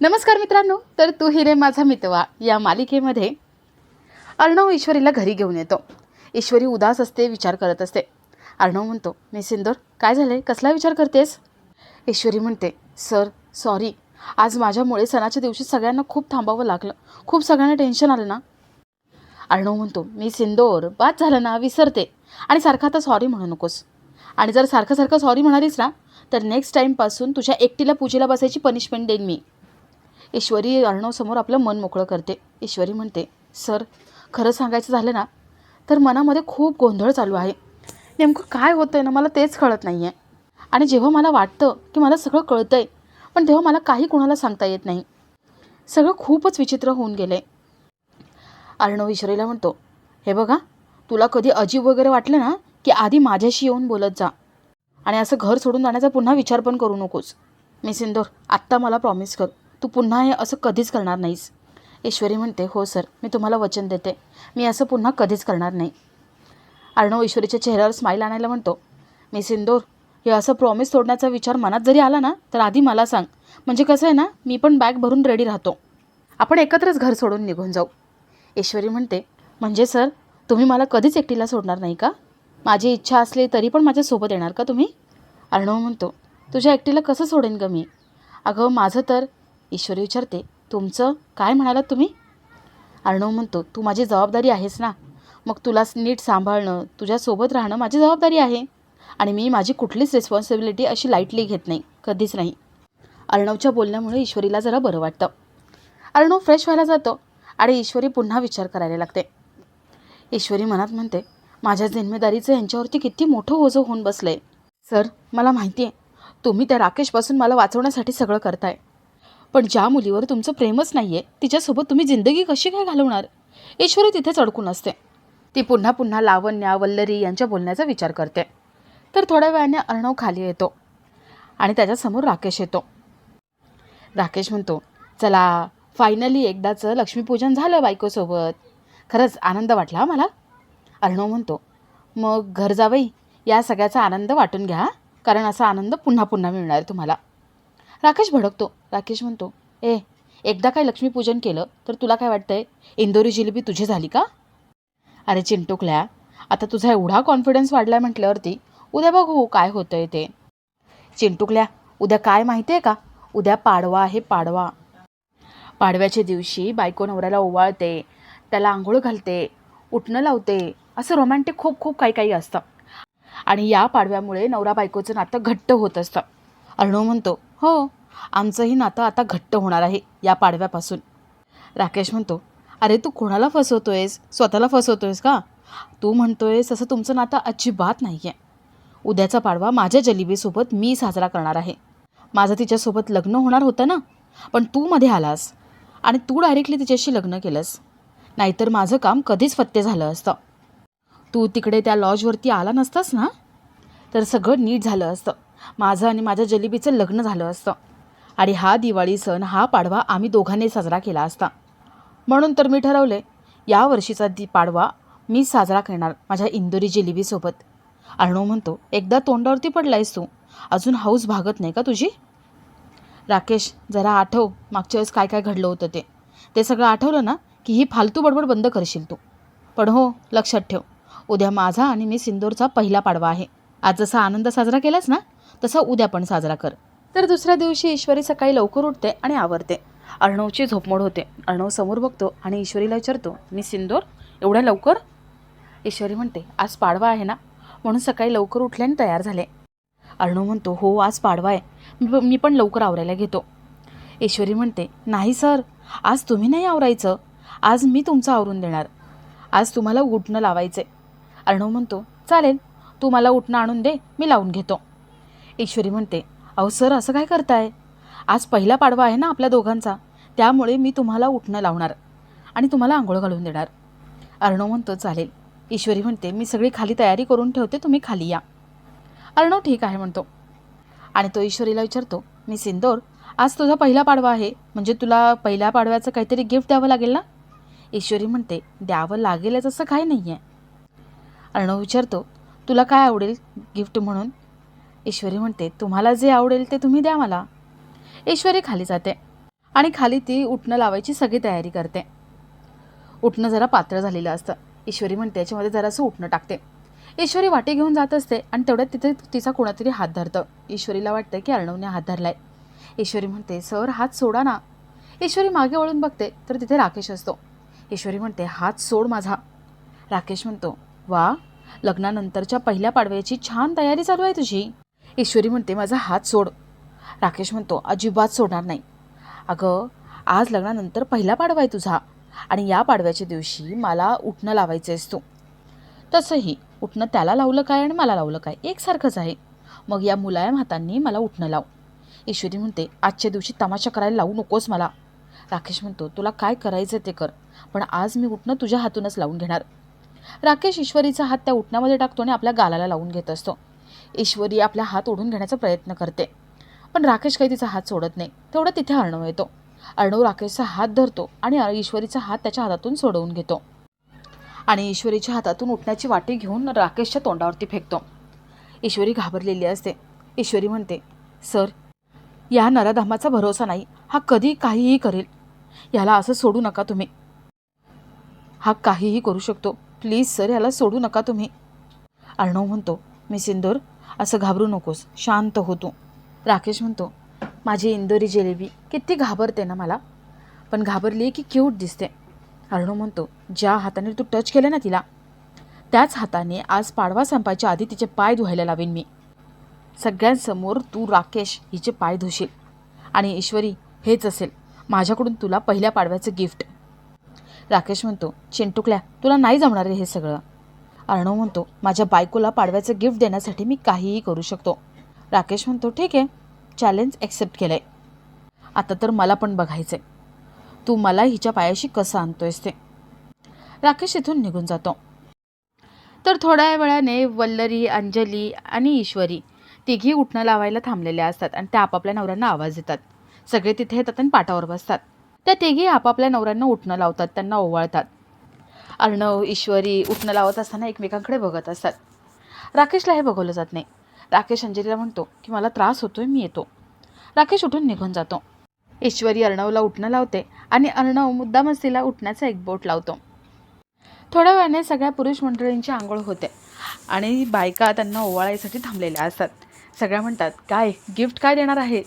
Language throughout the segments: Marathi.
नमस्कार मित्रांनो तर तू हिरे माझा मितवा या मालिकेमध्ये अर्णव ईश्वरीला घरी घेऊन येतो. ईश्वरी उदास असते विचार करत असते. अर्णव म्हणतो मी सिंदूर काय झालं कसला विचार करतेस? ईश्वरी म्हणते सर सॉरी आज माझ्यामुळे सणाच्या दिवशी सगळ्यांना खूप थांबावं लागलं. खूप सगळ्यांना टेन्शन आलं ना? अर्णव म्हणतो मी सिंदोर बाद झालं ना विसरते. आणि सारखं आता सॉरी म्हणू नकोस. आणि जर सारखं सारखं सॉरी म्हणालीस ना तर नेक्स्ट टाईमपासून तुझ्या एकटीला पूजेला बसायची पनिशमेंट देईन मी. ईश्वरी अर्णवसमोर आपलं मन मोकळं करते. ईश्वरी म्हणते सर खरं सांगायचं झालं ना तर मनामध्ये खूप गोंधळ चालू आहे. नेमकं काय होतं आहे ना मला तेच कळत नाही आहे आणि जेव्हा मला वाटतं की मला सगळं कळतं आहे पण तेव्हा मला काही कोणाला सांगता येत नाही. सगळं खूपच विचित्र होऊन गेलं आहे अर्णव ईश्वरीला म्हणतो हे बघा तुला कधी अजीब वगैरे वाटलं ना की आधी माझ्याशी येऊन बोलत जा. आणि असं घर सोडून जाण्याचा पुन्हा विचार पण करू नकोस. मी सिंदोर आत्ता मला प्रॉमिस कर. तू पुन्हा हे असं कधीच करणार नाहीस. ईश्वरी म्हणते हो सर मी तुम्हाला वचन देते. मी असं पुन्हा कधीच करणार नाही. अर्णव ईश्वरीच्या चेहऱ्यावर स्माईल आणायला म्हणतो मी सिंदूर हे असं प्रॉमिस तोडण्याचा विचार मनात जरी आला ना तर आधी मला सांग. म्हणजे कसं आहे ना मी पण बॅग भरून रेडी राहतो. आपण एकत्रच घर सोडून निघून जाऊ. ईश्वरी म्हणते म्हणजे सर तुम्ही मला कधीच एकटीला सोडणार नाही का? माझी इच्छा असली तरी पण माझ्यासोबत येणार का तुम्ही? अर्णव म्हणतो तुझ्या एकटीला कसं सोडेन का मी? अगं माझं तर ईश्वरी विचारते तुमचं काय म्हणालात तुम्ही? अर्णव म्हणतो तू माझी जबाबदारी आहेस ना. मग तुला नीट सांभाळणं तुझ्यासोबत राहणं माझी जबाबदारी आहे. आणि मी माझी कुठलीच रिस्पॉन्सिबिलिटी अशी लाईटली घेत नाही कधीच नाही. अर्णवच्या बोलण्यामुळे ईश्वरीला जरा बरं वाटतं. अर्णव फ्रेश व्हायला जातो आणि ईश्वरी पुन्हा विचार करायला लागते. ईश्वरी मनात म्हणते माझ्या जिम्मेदारीचं यांच्यावरती किती मोठं ओझं होऊन बसलं आहे सर मला माहिती आहे तुम्ही त्या राकेशपासून मला वाचवण्यासाठी सगळं करताय. पण ज्या मुलीवर तुमचं प्रेमच नाही आहे तिच्यासोबत तुम्ही जिंदगी कशी काय घालवणार? ईश्वरी तिथेच अडकून असते. ती पुन्हा पुन्हा लावण्या वल्लरी यांच्या बोलण्याचा विचार करते. तर थोड्या वेळाने अर्णव खाली येतो आणि त्याच्यासमोर राकेश येतो. राकेश म्हणतो चला फायनली एकदाचं लक्ष्मीपूजन झालं बायकोसोबत. खरंच आनंद वाटला हा मला. अर्णव म्हणतो मग घर जावई या सगळ्याचा आनंद वाटून घ्या कारण असा आनंद पुन्हा पुन्हा मिळणार तुम्हाला. राकेश भडकतो. राकेश म्हणतो ए एकदा काय लक्ष्मीपूजन केलं तर तुला काय वाटतंय? इंदोरी जिलेबी तुझी झाली का? अरे चिंटुकल्या आता तुझा एवढा कॉन्फिडन्स वाढला म्हटल्यावरती उद्या बघू काय होतंय ते. चिंटुकल्या उद्या काय माहिती आहे का? उद्या पाडवा आहे पाडवा. पाडव्याच्या दिवशी बायको नवऱ्याला ओवाळते त्याला आंघोळ घालते उठणं लावते असं रोमॅन्टिक खूप खूप काही काही असतं. आणि या पाडव्यामुळे नवरा बायकोचं नातं घट्ट होत असतं. अर्णव म्हणतो हो. आमचंही नातं आता घट्ट होणार आहे या पाडव्यापासून. राकेश म्हणतो अरे तू कोणाला फसवतोयस? स्वतःला फसवतोयस का? तू म्हणतोयस असं तुमचं नातं अजिबात नाही आहे उद्याचा पाडवा माझ्या जलिबीसोबत मी साजरा करणार आहे. माझं तिच्यासोबत लग्न होणार होतं ना? पण तू मध्ये आलास आणि तू डायरेक्टली तिच्याशी लग्न केलंस. नाहीतर माझं काम कधीच फत्ते झालं असतं. तू तिकडे त्या लॉजवरती आला नसतास ना? तर सगळं नीट झालं असतं. माझं आणि माझ्या जलेबीचं लग्न झालं असतं. आणि हा दिवाळी सण हा पाडवा आम्ही दोघांनी साजरा केला असता. म्हणून तर मी ठरवले या वर्षीचा दि पाडवा मी साजरा करणार माझ्या इंदोरी जिलेबीसोबत. अर्णव म्हणतो एकदा तोंडावरती पडलायस तू. अजून हाऊस भागत नाही का तुझी? राकेश जरा आठव मागच्या वेळेस काय काय घडलं होतं ते. ते सगळं आठवलं ना की ही फालतू बडबड बंद करशील तू. पण हो लक्षात ठेव. उद्या माझा आणि मी सिंदूरचा पहिला पाडवा आहे. आज जसा आनंद साजरा केलास ना तसा उद्या पण साजरा कर. तर दुसऱ्या दिवशी ईश्वरी सकाळी लवकर उठते आणि आवरते. अर्णवची झोपमोड होते. अर्णव समोर बघतो आणि ईश्वरीला विचारतो मी सिंदूर? एवढ्या लवकर? ईश्वरी म्हणते आज पाडवा आहे ना? म्हणून सकाळी लवकर उठल्याने तयार झाले. अर्णव म्हणतो हो आज पाडवा आहे. मी मी पण लवकर आवरायला घेतो. ईश्वरी म्हणते नाही सर आज तुम्ही नाही आवरायचं. आज मी तुमचं आवरून देणार. आज तुम्हाला उठणं लावायचे अर्णव म्हणतो चालेल. तू मला उठणं आणून दे मी लावून घेतो. ईश्वरी म्हणते अहो सर असं काय करताय? आज पहिला पाडवा आहे ना आपल्या दोघांचा. त्यामुळे मी तुम्हाला उठणं लावणार आणि तुम्हाला आंघोळ घालून देणार. अर्णव म्हणतो चालेल. ईश्वरी म्हणते मी सगळी खाली तयारी करून ठेवते तुम्ही खाली या. अर्णव ठीक आहे म्हणतो. आणि तो ईश्वरीला विचारतो मी सिंदोर आज तुझा पहिला पाडवा आहे. म्हणजे तुला पहिल्या पाडव्याचं काहीतरी गिफ्ट द्यावं लागेल ना? ईश्वरी म्हणते द्यावं लागेलच असं काही नाही आहे अर्णव विचारतो तुला काय आवडेल गिफ्ट म्हणून? ईश्वरी म्हणते तुम्हाला जे आवडेल ते तुम्ही द्या मला. ईश्वरी खाली जाते आणि खाली ती उठणं लावायची सगळी तयारी करते. उठणं जरा पातळ झालेलं असतं. ईश्वरी म्हणते याच्यामध्ये जरासं उठणं टाकते. ईश्वरी वाटी घेऊन जात असते आणि तेवढ्यात तिथे तिचा कोणातरी हात धरतं. ईश्वरीला वाटतं की अर्णवने हात धरलाय. ईश्वरी म्हणते सर हात सोडा ना. ईश्वरी मागे वळून बघते तर तिथे राकेश असतो. ईश्वरी म्हणते हात सोड माझा. राकेश म्हणतो वा लग्नानंतरच्या पहिल्या पाडव्याची छान तयारी चालू आहे तुझी. ईश्वरी म्हणते माझा हात सोड. राकेश म्हणतो अजिबात सोडणार नाही. अगं आज लग्नानंतर पहिला पाडवा आहे तुझा आणि या पाडव्याच्या दिवशी मला उठणं लावायचं आहेस तू. तसंही उठणं त्याला लावलं काय आणि मला लावलं काय एकसारखंच आहे. मग या मुलायम हातांनी मला उठणं लाव. ईश्वरी म्हणते आजच्या दिवशी तमाशा करायला लावू नकोस मला. राकेश म्हणतो तुला काय करायचं ते कर पण आज मी उठणं तुझ्या हातूनच लावून घेणार. राकेश ईश्वरीचा हात त्या उठण्यामध्ये टाकतो आणि आपल्या गालाला लावून घेत असतो. ईश्वरी आपला हात ओढून घेण्याचा प्रयत्न करते. पण राकेश काही तिचा हात सोडत नाही. तेवढं तिथे अर्णव येतो. अर्णव राकेशचा हात धरतो आणि ईश्वरीचा हात त्याच्या हातातून सोडवून घेतो. आणि ईश्वरीच्या हातातून उठण्याची वाटी घेऊन राकेशच्या तोंडावरती फेकतो. ईश्वरी घाबरलेली असते. ईश्वरी म्हणते सर या नराधामाचा भरोसा नाही. हा कधी काहीही करेल. याला असं सोडू नका तुम्ही. हा काहीही करू शकतो. प्लीज सर याला सोडू नका तुम्ही. अर्णव म्हणतो मी सिंदूर असं घाबरू नकोस. शांत हो तू. राकेश म्हणतो माझी इंदोरी जिलेबी किती घाबरते ना मला. पण घाबरली की क्यूट दिसते. अर्णव म्हणतो ज्या हाताने तू टच केलं ना तिला त्याच हाताने आज पाडवा संपायच्या आधी तिचे पाय धुवायला लावेन मी. सगळ्यांसमोर तू राकेश हिचे पाय धुशील. आणि ईश्वरी हेच असेल. माझ्याकडून तुला पहिल्या पाडव्याचं गिफ्ट. राकेश म्हणतो चिंटुकल्या तुला नाही जमणार रे हे सगळं. अर्णव म्हणतो माझ्या बायकोला पाडव्याचं गिफ्ट देण्यासाठी मी काहीही करू शकतो. राकेश म्हणतो ठीक आहे चॅलेंज ॲक्सेप्ट केलं आहे आता तर मला पण बघायचं आहे तू मला हिच्या पायाशी कसं आणतोयस ते? राकेश इथून निघून जातो. तर थोड्या वेळाने वल्लरी अंजली आणि ईश्वरी तिघी उठणं लावायला थांबलेल्या असतात आणि त्या आपापल्या नवऱ्यांना आवाज देतात. सगळे तिथे येतात आणि पाटावर बसतात. त्या तिघी आपापल्या नवऱ्यांना उठणं लावतात त्यांना ओवाळतात. अर्णव ईश्वरी उठणं लावत असताना एकमेकांकडे बघत असतात. राकेशला हे बघवलं जात नाही. राकेश अंजलीला म्हणतो की मला त्रास होतोय मी येतो. राकेश उठून निघून जातो. ईश्वरी अर्णवला उठणं लावते आणि अर्णव मुद्दामच तिला उठण्याचा एक बोट लावतो. थोड्या वेळाने सगळ्या पुरुष मंडळींची आंघोळ होते आणि बायका त्यांना ओवाळायसाठी थांबलेल्या असतात. सगळ्या म्हणतात काय गिफ्ट काय देणार आहे?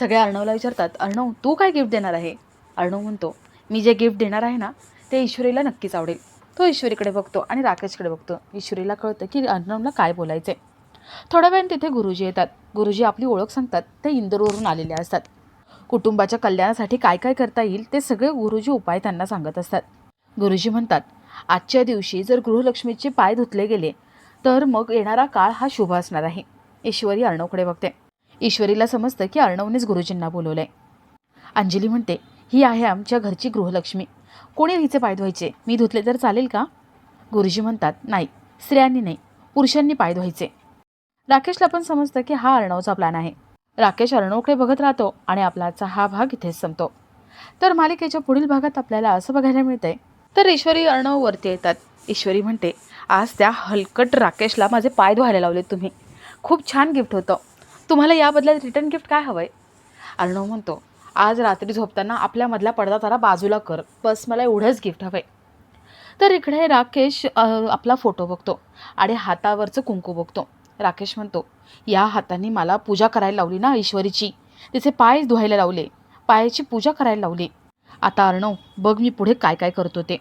सगळ्या अर्णवला विचारतात अर्णव तू काय गिफ्ट देणार आहे? अर्णव म्हणतो मी जे गिफ्ट देणार आहे ना ते ईश्वरीला नक्कीच आवडेल. तो ईश्वरीकडे बघतो आणि राकेशकडे बघतो. ईश्वरीला कळतं की अर्णवला काय बोलायचं आहे थोड्या वेळाने तिथे गुरुजी येतात. गुरुजी आपली ओळख सांगतात. ते इंदोरवरून आलेले असतात. कुटुंबाच्या कल्याणासाठी काय काय करता येईल ते सगळे गुरुजी उपाय त्यांना सांगत असतात. गुरुजी म्हणतात आजच्या दिवशी जर गृहलक्ष्मीचे पाय धुतले गेले तर मग येणारा काळ हा शुभ असणार आहे. ईश्वरी अर्णवकडे बघते. ईश्वरीला समजतं की अर्णवनेच गुरुजींना बोलवलंय. अंजली म्हणते ही आहे आमच्या घरची गृहलक्ष्मी. कोणी हिचे पाय धुवायचे? मी धुतले तर चालेल का? गुरुजी म्हणतात नाही स्त्रियांनी नाही पुरुषांनी पाय धुवायचे. राकेशला पण समजतं की हा अर्णवचा प्लॅन आहे. राकेश अर्णवकडे बघत राहतो आणि आपलाचा हा भाग इथेच संपतो. तर मालिकेच्या पुढील भागात आपल्याला असं बघायला मिळतंय. तर ईश्वरी अर्णव वरती येतात. ईश्वरी म्हणते आज त्या हलकट राकेशला माझे पाय धुवायला लावले तुम्ही. खूप छान गिफ्ट होतं. तुम्हाला याबद्दल रिटर्न गिफ्ट काय हवं आहे अर्णव म्हणतो आज रात्री झोपताना आपल्यामधला पडदा जरा बाजूला कर. बस मला एवढंच गिफ्ट हवं आहे तर इकडे राकेश आपला फोटो बघतो आणि हातावरचं कुंकू बघतो. राकेश म्हणतो या हाताने मला पूजा करायला लावली ना ईश्वरीची? तिचे पाय धुवायला लावले. पायाची पूजा करायला लावली. आता अर्णव बघ मी पुढे काय काय करतो ते.